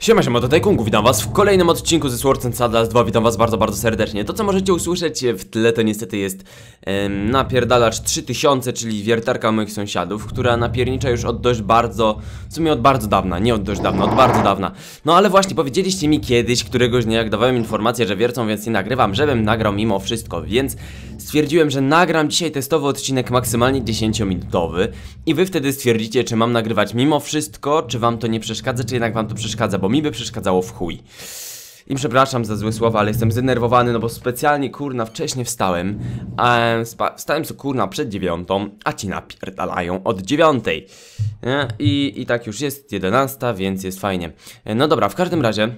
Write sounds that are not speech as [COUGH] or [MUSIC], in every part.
Siema, siema, tutaj Kungu, witam was w kolejnym odcinku ze Swords and Saddles 2, witam was bardzo, bardzo serdecznie. To, co możecie usłyszeć w tle, to niestety jest em, napierdalacz 3000, czyli wiertarka moich sąsiadów, która napiernicza już od dość bardzo, w sumie od bardzo dawna, nie od dość dawna, od bardzo dawna. No ale właśnie, powiedzieliście mi kiedyś, któregoś dnia, jak dawałem informację, że wiercą, więc nie nagrywam, żebym nagrał mimo wszystko, więc stwierdziłem, że nagram dzisiaj testowy odcinek maksymalnie 10-minutowy i wy wtedy stwierdzicie, czy mam nagrywać mimo wszystko, czy wam to nie przeszkadza, czy jednak wam to przeszkadza, bo mi by przeszkadzało w chuj. I przepraszam za złe słowa, ale jestem zdenerwowany, no bo specjalnie kurna wcześniej wstałem, wstałem co kurna przed dziewiątą, a ci napierdalają od dziewiątej. Nie? I, I tak już jest 11, więc jest fajnie. E, No dobra, w każdym razie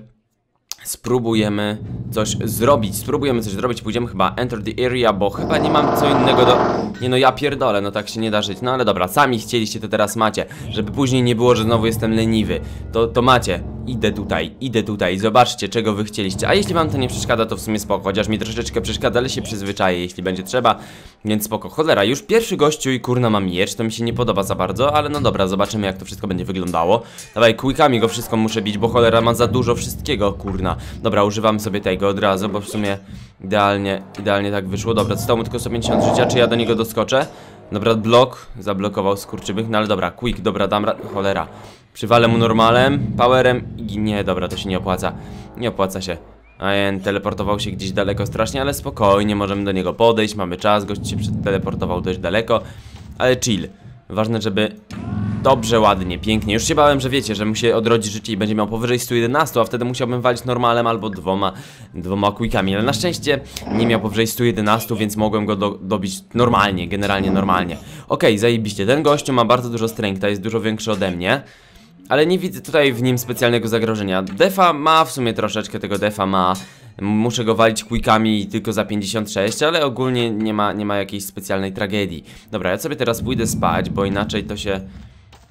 spróbujemy coś zrobić, spróbujemy coś zrobić, pójdziemy chyba enter the area, bo chyba nie mam co innego do... Nie no, ja pierdolę, no tak się nie da żyć, no ale dobra, sami chcieliście, to teraz macie, żeby później nie było, że znowu jestem leniwy, to, to macie, idę tutaj, idę tutaj, zobaczcie, czego wy chcieliście, a jeśli wam to nie przeszkadza, to w sumie spoko, chociaż mi troszeczkę przeszkadza, ale się przyzwyczaję, jeśli będzie trzeba, więc spoko, cholera, już pierwszy gościu i kurna mam miecz, to mi się nie podoba za bardzo, ale no dobra, zobaczymy jak to wszystko będzie wyglądało, dawaj, quickami go wszystko muszę bić, bo cholera ma za dużo wszystkiego, kurna, dobra, używam sobie tego od razu, bo w sumie idealnie, idealnie tak wyszło, dobra, zostało mu tylko 150 życia, czy ja do niego doskoczę? Dobra, blok, zablokował skurczybych, no ale dobra, quick, dobra, dam ra... cholera. Przywalę mu normalem, powerem nie, dobra, to się nie opłaca, nie opłaca się Ajen teleportował się gdzieś daleko strasznie, ale spokojnie, możemy do niego podejść, mamy czas, gość się teleportował dość daleko, ale chill. Ważne, żeby dobrze, ładnie, pięknie. Już się bałem, że wiecie, że mu się odrodzi życie i będzie miał powyżej 111, a wtedy musiałbym walić normalem albo dwoma, dwoma quickami, ale na szczęście nie miał powyżej 111, więc mogłem go do, dobić normalnie, generalnie normalnie. Okej, zajebiście, ten gościu ma bardzo dużo strengtha, jest dużo większy ode mnie. Ale nie widzę tutaj w nim specjalnego zagrożenia. Defa ma w sumie troszeczkę tego defa ma. Muszę go walić quickami tylko za 56, ale ogólnie nie ma, nie ma jakiejś specjalnej tragedii. Dobra, ja sobie teraz pójdę spać, bo inaczej to się...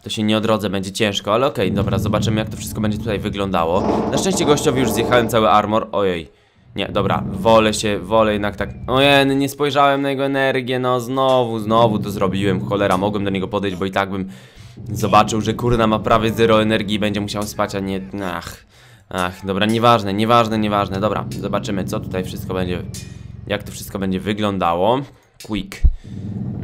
To się nie odrodzę, będzie ciężko, ale okej, dobra, zobaczymy jak to wszystko będzie tutaj wyglądało. Na szczęście gościowi już zjechałem cały armor, ojej. Nie, dobra, wolę się, wolę jednak tak... Ojej, no nie spojrzałem na jego energię, no znowu, znowu to zrobiłem, cholera, mogłem do niego podejść, bo i tak bym zobaczył, że kurna ma prawie zero energii i będzie musiał spać, a nie... Ach, ach, dobra, nieważne, nieważne, nieważne, dobra, zobaczymy co tutaj wszystko będzie... Jak to wszystko będzie wyglądało. Quick.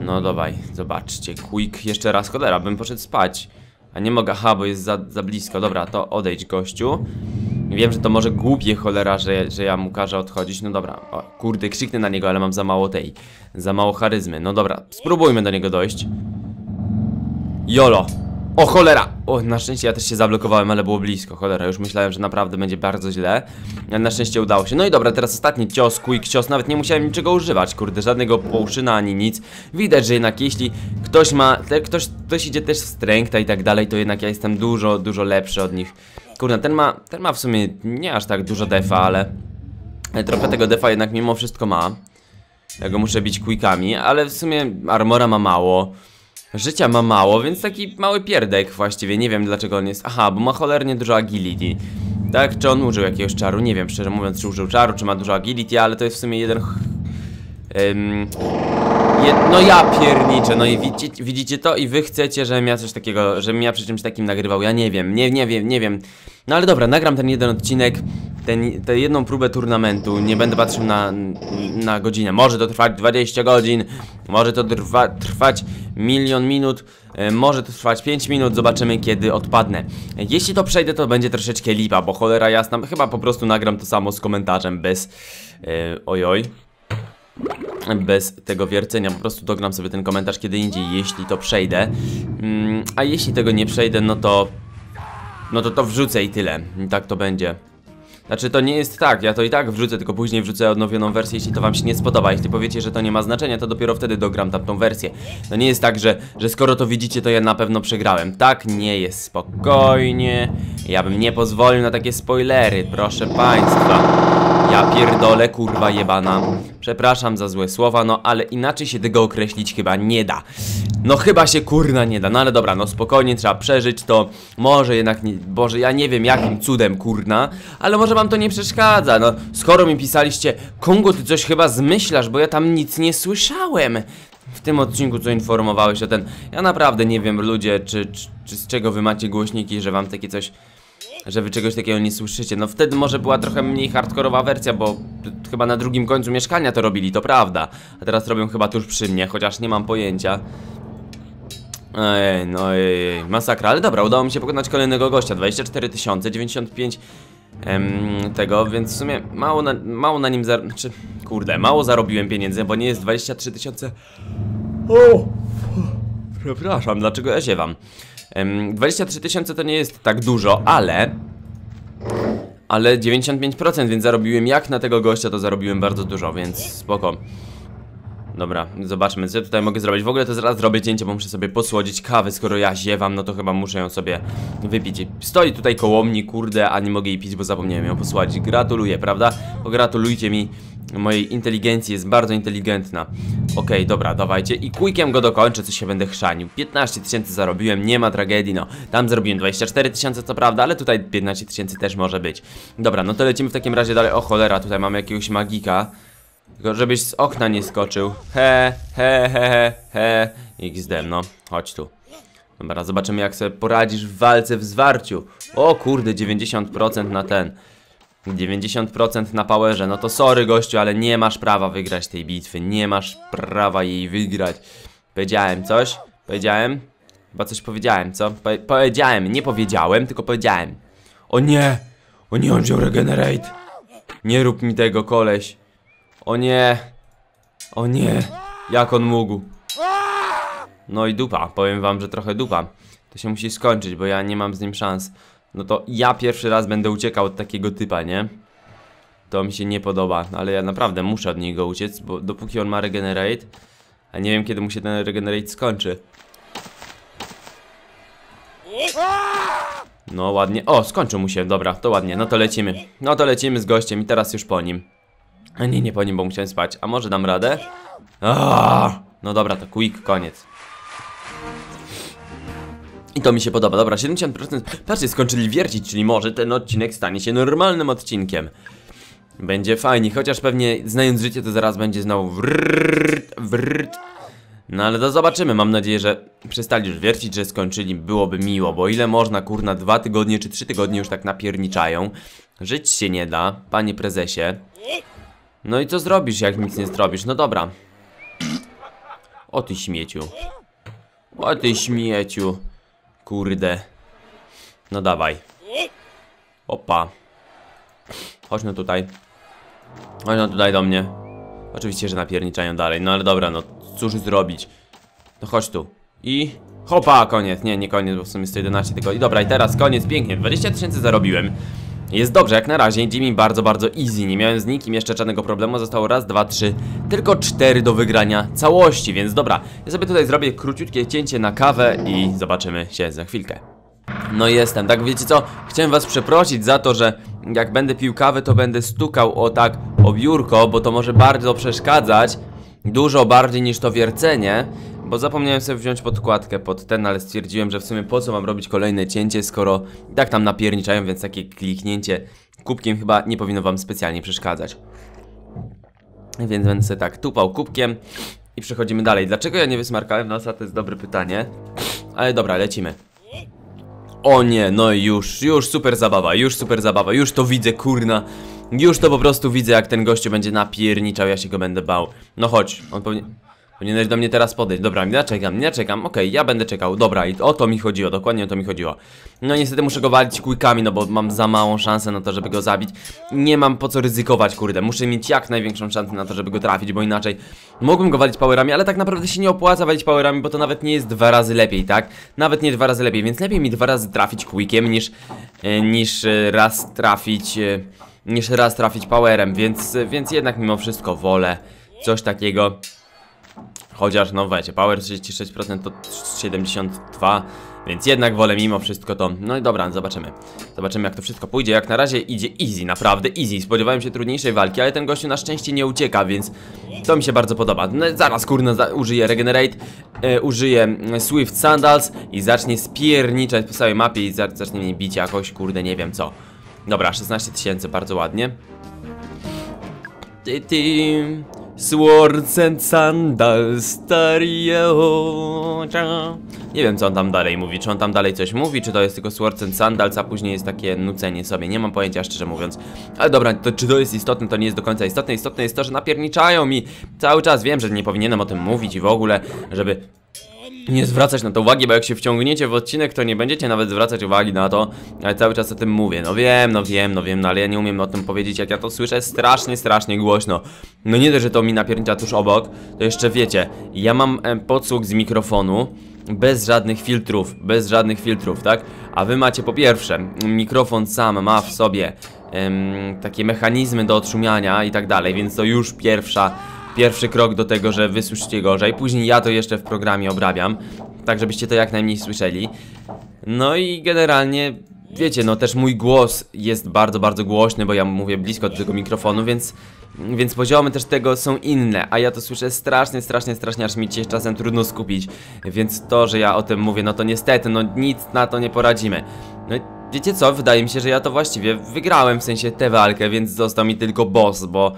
No dawaj, zobaczcie, quick, jeszcze raz, cholera, bym poszedł spać. A nie mogę, aha, bo jest za, za blisko, dobra, to odejdź gościu. Wiem, że to może głupie cholera, że, że ja mu każę odchodzić. No dobra, o, kurde, krzyknę na niego, ale mam za mało tej. Za mało charyzmy. No dobra, spróbujmy do niego dojść. Jolo! O cholera! O, na szczęście ja też się zablokowałem, ale było blisko, cholera, już myślałem, że naprawdę będzie bardzo źle. Na szczęście udało się, no i dobra, teraz ostatni cios, quick cios, nawet nie musiałem niczego używać, kurde, żadnego połszyna ani nic. Widać, że jednak jeśli ktoś ma, te, ktoś, ktoś idzie też w strength i tak dalej, to jednak ja jestem dużo, dużo lepszy od nich. Kurde, ten ma, ten ma w sumie nie aż tak dużo defa, ale ale trochę tego defa jednak mimo wszystko ma. Ja go muszę bić quickami, ale w sumie armora ma mało Życia ma mało, więc taki mały pierdek właściwie, nie wiem dlaczego on jest Aha, bo ma cholernie dużo agility. Tak, czy on użył jakiegoś czaru, nie wiem szczerze mówiąc czy użył czaru, czy ma dużo agility, ale to jest w sumie jeden Ym, no ja pierniczę, no i widzicie, widzicie to i wy chcecie, żebym ja coś takiego, żebym ja przy czymś takim nagrywał, ja nie wiem, nie, nie wiem, nie wiem. No ale dobra, nagram ten jeden odcinek, ten, tę jedną próbę turnamentu, nie będę patrzył na, na godzinę, może to trwać 20 godzin, może to trwa, trwać milion minut, e, może to trwać 5 minut, zobaczymy kiedy odpadnę. Jeśli to przejdę to będzie troszeczkę lipa, bo cholera jasna, chyba po prostu nagram to samo z komentarzem bez, e, ojoj bez tego wiercenia, po prostu dogram sobie ten komentarz kiedy indziej, jeśli to przejdę. Mm, A jeśli tego nie przejdę, no to No to to wrzucę i tyle, tak to będzie znaczy to nie jest tak, ja to i tak wrzucę, tylko później wrzucę odnowioną wersję, jeśli to wam się nie spodoba. Jeśli powiecie, że to nie ma znaczenia, to dopiero wtedy dogram tamtą wersję. No nie jest tak, że, że skoro to widzicie, to ja na pewno przegrałem. Tak nie jest, spokojnie. Ja bym nie pozwolił na takie spoilery, proszę państwa ja pierdolę, kurwa jebana. Przepraszam za złe słowa, no ale inaczej się tego określić chyba nie da. No chyba się kurna nie da, no ale dobra, no spokojnie, trzeba przeżyć to. Może jednak, nie, Boże, ja nie wiem jakim cudem, kurna, ale może wam to nie przeszkadza, no. Skoro mi pisaliście, Kongo, ty coś chyba zmyślasz, bo ja tam nic nie słyszałem. W tym odcinku, co informowałeś o ten, ja naprawdę nie wiem, ludzie, czy, czy, czy z czego wy macie głośniki, że wam takie coś że wy czegoś takiego nie słyszycie. No wtedy może była trochę mniej hardkorowa wersja, bo chyba na drugim końcu mieszkania to robili, to prawda. A teraz robią chyba tuż przy mnie, chociaż nie mam pojęcia. Ej, no ej, masakra, ale dobra, udało mi się pokonać kolejnego gościa, 24 tysiące, 95 em, tego, więc w sumie mało na, mało na nim zar... czy kurde, mało zarobiłem pieniędzy, bo nie jest 23 tysiące... O! Przepraszam, dlaczego ja ziewam? Em, 23 tysiące to nie jest tak dużo, ale... Ale 95%, więc zarobiłem jak na tego gościa, to zarobiłem bardzo dużo, więc spoko. Dobra, zobaczmy co tutaj mogę zrobić. W ogóle to zaraz zrobię cięcie, bo muszę sobie posłodzić kawę. Skoro ja ziewam, no to chyba muszę ją sobie wypić. Stoi tutaj koło mnie, kurde, a nie mogę jej pić, bo zapomniałem ją posłodzić. Gratuluję, prawda? Pogratulujcie mi Mojej inteligencji, jest bardzo inteligentna Okej, okay, dobra, dawajcie I quickiem go dokończę, co się będę chrzanił 15 tysięcy zarobiłem, nie ma tragedii, no Tam zarobiłem 24 tysiące, co prawda, ale tutaj 15 tysięcy też może być Dobra, no to lecimy w takim razie dalej O cholera, tutaj mamy jakiegoś magika tylko żebyś z okna nie skoczył. He, he, he, he, he. XD, no. Chodź tu. Dobra, zobaczymy jak sobie poradzisz w walce w zwarciu. O kurde, 90% na ten. 90% na powerze. No to sorry gościu, ale nie masz prawa wygrać tej bitwy. Nie masz prawa jej wygrać. Powiedziałem coś? Powiedziałem? Chyba coś powiedziałem, co? Po powiedziałem, nie powiedziałem, tylko powiedziałem. O nie! O nie, on wziął regenerate. Nie rób mi tego, koleś. O nie. O nie. Jak on mógł? No i dupa. Powiem wam, że trochę dupa. To się musi skończyć, bo ja nie mam z nim szans. No to ja pierwszy raz będę uciekał od takiego typa, nie? To mi się nie podoba, ale ja naprawdę muszę od niego uciec, bo dopóki on ma regenerate, a nie wiem kiedy mu się ten regenerate skończy. No ładnie, o skończył mu się, dobra, to ładnie, no to lecimy No to lecimy z gościem i teraz już po nim a nie, nie po nim, bo musiałem spać. A może dam radę? Aaaa! No dobra, to quick, koniec. I to mi się podoba. Dobra, 70%. Patrzcie, skończyli wiercić, czyli może ten odcinek stanie się normalnym odcinkiem. Będzie fajnie, chociaż pewnie znając życie, to zaraz będzie znowu wrrt, wrrt. No ale to zobaczymy, mam nadzieję, że przestali już wiercić, że skończyli, byłoby miło, bo ile można, kurna, dwa tygodnie czy trzy tygodnie już tak napierniczają. Żyć się nie da, panie prezesie. No i co zrobisz, jak nic nie zrobisz? No dobra. O ty śmieciu. O ty śmieciu. Kurde. No dawaj. Opa. Chodź no tutaj. Chodź no tutaj do mnie. Oczywiście, że napierniczają dalej. No ale dobra, no cóż zrobić. No chodź tu. I... Hopa, koniec. Nie, nie koniec, bo w sumie 111 tylko. I dobra, i teraz koniec, pięknie. 20 tysięcy zarobiłem. Jest dobrze, jak na razie. Idzie mi bardzo, bardzo easy. Nie miałem z nikim jeszcze żadnego problemu. Zostało raz, dwa, trzy, tylko cztery do wygrania całości. Więc dobra, ja sobie tutaj zrobię króciutkie cięcie na kawę I zobaczymy się za chwilkę. No jestem, tak wiecie co? Chciałem was przeprosić za to, że jak będę pił kawę, to będę stukał o tak o biurko, bo to może bardzo przeszkadzać Dużo bardziej niż to wiercenie bo zapomniałem sobie wziąć podkładkę pod ten, ale stwierdziłem, że w sumie po co mam robić kolejne cięcie, skoro tak tam napierniczają, więc takie kliknięcie kubkiem chyba nie powinno wam specjalnie przeszkadzać. Więc będę sobie tak tupał kubkiem i przechodzimy dalej. Dlaczego ja nie wysmarkałem nosa? To jest dobre pytanie. Ale dobra, lecimy. O nie, no i już, już super zabawa, już super zabawa, już to widzę, kurna. Już to po prostu widzę, jak ten gościu będzie napierniczał, ja się go będę bał. No chodź, on pewnie... Powinieneś do mnie teraz podejść. Dobra, ja czekam, ja czekam. Okej, okay, ja będę czekał. Dobra, i o to mi chodziło, dokładnie o to mi chodziło. No niestety muszę go walić quickami, no bo mam za małą szansę na to, żeby go zabić. Nie mam po co ryzykować, kurde. Muszę mieć jak największą szansę na to, żeby go trafić, bo inaczej mógłbym go walić powerami, ale tak naprawdę się nie opłaca walić powerami, bo to nawet nie jest dwa razy lepiej, tak? Nawet nie dwa razy lepiej, więc lepiej mi dwa razy trafić quickiem niż, e, niż e, raz trafić... E, niż raz trafić powerem, więc, więc jednak mimo wszystko wolę coś takiego Chociaż, no wiecie, power 36% to 72, więc jednak wolę mimo wszystko to. No i dobra, zobaczymy. Zobaczymy jak to wszystko pójdzie. Jak na razie idzie easy, naprawdę easy. Spodziewałem się trudniejszej walki, ale ten gościu na szczęście nie ucieka, więc to mi się bardzo podoba. No, zaraz kurna za użyję Regenerate, e, użyję Swift Sandals i zacznie spierniczać po całej mapie i zacznie mnie bić jakoś, kurde, nie wiem co. Dobra, 16 tysięcy, bardzo ładnie. Ty, ty. Swords and Sandals Nie wiem co on tam dalej mówi, czy on tam dalej coś mówi, czy to jest tylko Swords and Sandals, a później jest takie nucenie sobie, nie mam pojęcia szczerze mówiąc. Ale dobra, to czy to jest istotne, to nie jest do końca istotne, istotne jest to, że napierniczają mi. Cały czas wiem, że nie powinienem o tym mówić i w ogóle, żeby nie zwracać na to uwagi, bo jak się wciągniecie w odcinek, to nie będziecie nawet zwracać uwagi na to, ale cały czas o tym mówię. No wiem, no wiem, no wiem, no ale ja nie umiem o tym powiedzieć, jak ja to słyszę strasznie, strasznie głośno. No nie dość, że to mi napiernicza tuż obok, to jeszcze wiecie, ja mam em, podsłuch z mikrofonu, bez żadnych filtrów, bez żadnych filtrów, tak? A wy macie po pierwsze, mikrofon sam ma w sobie em, takie mechanizmy do odszumiania i tak dalej, więc to już pierwsza pierwszy krok do tego, że wysłyszycie gorzej. Później ja to jeszcze w programie obrabiam, tak żebyście to jak najmniej słyszeli. No i generalnie, wiecie, no też mój głos jest bardzo, bardzo głośny, bo ja mówię blisko do tego mikrofonu, więc, więc poziomy też tego są inne, a ja to słyszę strasznie, strasznie, strasznie, aż mi się czasem trudno skupić. Więc to, że ja o tym mówię, no to niestety, no nic na to nie poradzimy. No wiecie co, wydaje mi się, że ja to właściwie wygrałem, w sensie tę walkę, więc został mi tylko boss, bo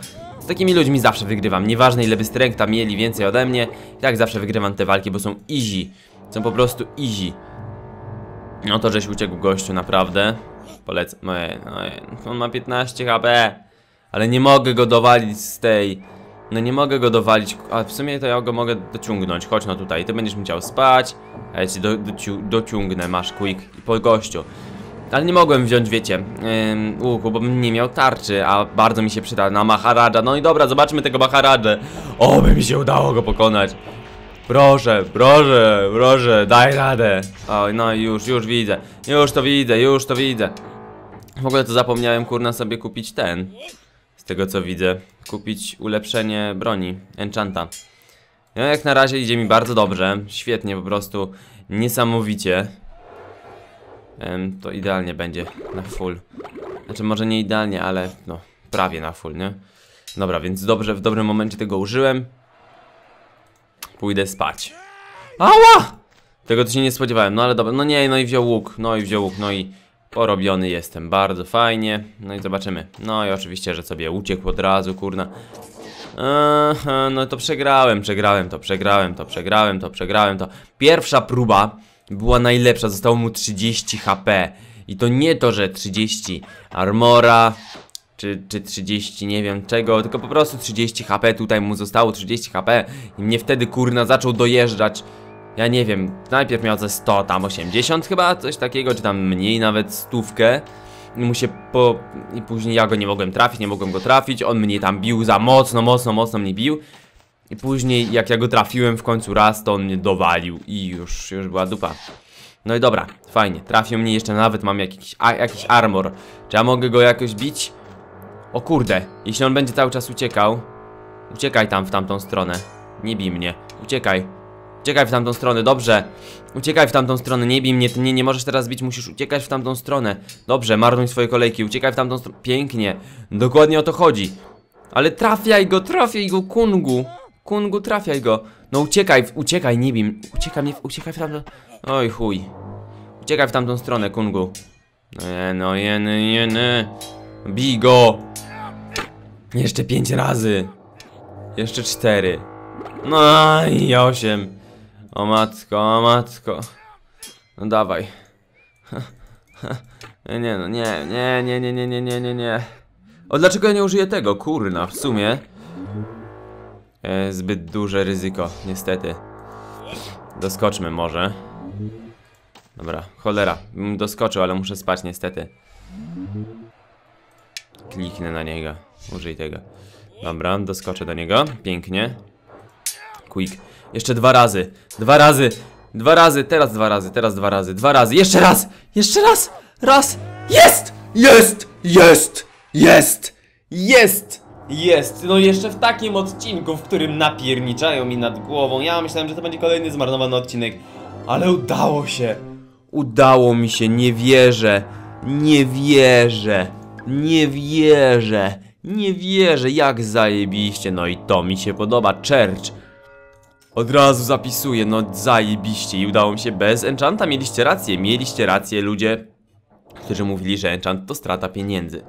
z takimi ludźmi zawsze wygrywam. Nieważne ile by strength mieli więcej ode mnie, tak zawsze wygrywam te walki, bo są easy. Są po prostu easy. No to żeś uciekł gościu, naprawdę. Polecam. No, je- no, je- on ma 15 HP. Ale nie mogę go dowalić z tej. No nie mogę go dowalić. A w sumie to ja go mogę dociągnąć. Chodź no tutaj. Ty będziesz musiał spać. A ja ci do, dociu, dociągnę. Masz quick i po gościu. Ale nie mogłem wziąć, wiecie, łuku, bo bym nie miał tarczy, a bardzo mi się przyda na Maharadża. No i dobra, zobaczmy tego Maharadżę. O, by mi się udało go pokonać. Proszę, proszę, proszę, daj radę. Oj, no już, już widzę. Już to widzę, już to widzę. W ogóle to zapomniałem, kurna, sobie kupić ten. Z tego co widzę. Kupić ulepszenie broni, enchanta. No jak na razie idzie mi bardzo dobrze. Świetnie, po prostu niesamowicie. To idealnie będzie na full. Znaczy może nie idealnie, ale no prawie na full, nie? Dobra, więc dobrze, w dobrym momencie tego użyłem. Pójdę spać. Ała! Tego to się nie spodziewałem, no ale dobra, no nie, no i wziął łuk, no i wziął łuk, no i porobiony jestem, bardzo fajnie. No i zobaczymy. No i oczywiście, że sobie uciekł od razu, kurna. Aha, no to przegrałem, przegrałem to, przegrałem to, przegrałem to, przegrałem to. Pierwsza próba była najlepsza, zostało mu 30 HP. I to nie to, że 30 armora, czy, czy 30 nie wiem czego, tylko po prostu 30 HP, tutaj mu zostało 30 HP i mnie wtedy kurna zaczął dojeżdżać. Ja nie wiem, najpierw miał ze 100, tam 80 chyba, coś takiego, czy tam mniej nawet stówkę. I mu się po... i później ja go nie mogłem trafić, nie mogłem go trafić, on mnie tam bił za mocno, mocno, mocno mnie bił. I później jak ja go trafiłem w końcu raz, to on mnie dowalił i już, już była dupa. No i dobra, fajnie, trafił mnie jeszcze nawet mam jakiś, a, jakiś armor. Czy ja mogę go jakoś bić? O kurde, jeśli on będzie cały czas uciekał Uciekaj tam w tamtą stronę. Nie bij mnie, uciekaj. Uciekaj w tamtą stronę, dobrze. Uciekaj w tamtą stronę, nie bij mnie, ty nie, nie możesz teraz bić Musisz uciekać w tamtą stronę. Dobrze, marnuj swoje kolejki, uciekaj w tamtą stronę. Pięknie, dokładnie o to chodzi. Ale trafiaj go, trafiaj go, Kungu Kungu, trafiaj go. No uciekaj, uciekaj, nie bij mnie Uciekaj, mnie, uciekaj w tamtą Oj chuj. Uciekaj w tamtą stronę, Kungu. E, no jeny, jeny Bij go. Jeszcze pięć razy. Jeszcze cztery. No i osiem. O matko, o matko. No dawaj. [LAUGHS] Nie no, nie, nie, nie, nie, nie, nie, nie, nie, nie. O dlaczego ja nie użyję tego? Kurna, w sumie Zbyt duże ryzyko, niestety Doskoczmy może Dobra, cholera, doskoczył, ale muszę spać niestety Kliknę na niego. Użyj tego. Dobra, doskoczę do niego. Pięknie. Quick. Jeszcze dwa razy. Dwa razy. Dwa razy. Teraz dwa razy. Teraz dwa razy. Dwa razy. Jeszcze raz. Jeszcze raz. Raz. Jest! Jest! Jest! Jest! Jest! Jest! No jeszcze w takim odcinku, w którym napierniczają mi nad głową. Ja myślałem, że to będzie kolejny zmarnowany odcinek. Ale udało się. Udało mi się. Nie wierzę. Nie wierzę. Nie wierzę. Nie wierzę, jak zajebiście. No i to mi się podoba. Church. Od razu zapisuję, no zajebiście. I udało mi się bez enchanta. Mieliście rację, mieliście rację ludzie, którzy mówili, że enchant to strata pieniędzy.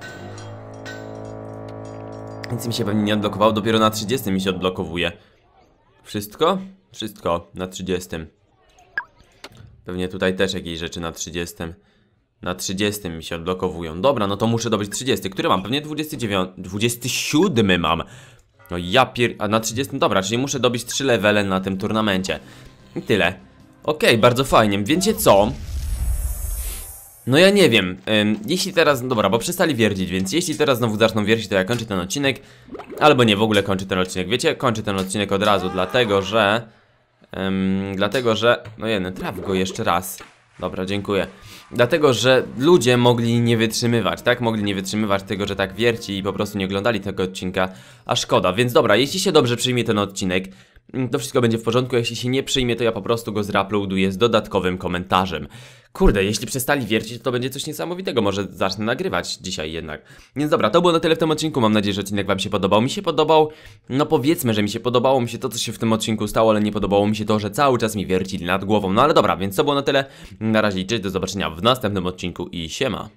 Więc mi się pewnie nie odblokowało, dopiero na 30 mi się odblokowuje. Wszystko? Wszystko na 30. Pewnie tutaj też jakieś rzeczy na 30. Na 30 mi się odblokowują. Dobra, no to muszę dobyć 30. Który mam? Pewnie 29. 27 mam. No ja pier... A na 30... Dobra, czyli muszę dobić 3 levele na tym turnamencie. I tyle. Okej, bardzo fajnie. Wiecie co? No ja nie wiem, jeśli teraz, no dobra, bo przestali wierdzić, więc jeśli teraz znowu zaczną wiercić, to ja kończę ten odcinek. Albo nie, w ogóle kończę ten odcinek, wiecie, kończę ten odcinek od razu, dlatego że Dlatego, że, no jeden, traf go jeszcze raz. Dobra, dziękuję. Dlatego, że ludzie mogli nie wytrzymywać, tak? Mogli nie wytrzymywać tego, że tak wierci i po prostu nie oglądali tego odcinka A szkoda, więc dobra, jeśli się dobrze przyjmie ten odcinek to wszystko będzie w porządku, jeśli się nie przyjmie, to ja po prostu go zreuploaduję z dodatkowym komentarzem. Kurde, jeśli przestali wiercić, to będzie coś niesamowitego, może zacznę nagrywać dzisiaj jednak. Więc dobra, to było na tyle w tym odcinku, mam nadzieję, że odcinek wam się podobał. Mi się podobał, no powiedzmy, że mi się podobało mi się to, co się w tym odcinku stało, ale nie podobało mi się to, że cały czas mi wiercili nad głową. No ale dobra, więc to było na tyle. Na razie cześć, do zobaczenia w następnym odcinku i siema.